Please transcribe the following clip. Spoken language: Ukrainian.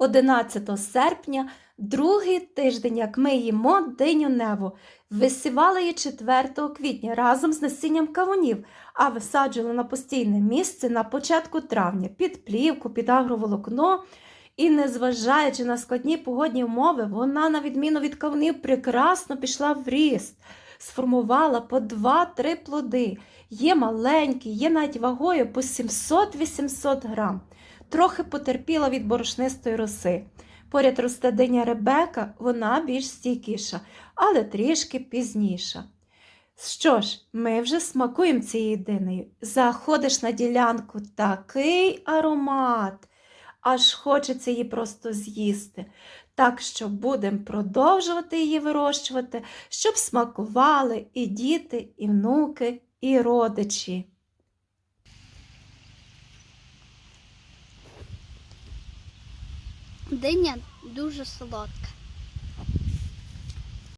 11 серпня, другий тиждень, як ми їмо диню неву. Висівали її 4 квітня разом з насінням кавунів, а висаджували на постійне місце на початку травня під плівку, під агроволокно. І, незважаючи на складні погодні умови, вона, на відміну від кавунів, прекрасно пішла в ріст, сформувала по 2-3 плоди. Є маленькі, є навіть вагою по 700-800 грам. Трохи потерпіла від борошнистої роси. Поряд росте диня Ребека, вона більш стійкіша, але трішки пізніша. Що ж, ми вже смакуємо цією динею. Заходиш на ділянку такий аромат, аж хочеться її просто з'їсти. Так що будемо продовжувати її вирощувати, щоб смакували і діти, і внуки, і родичі. Диня дуже солодка.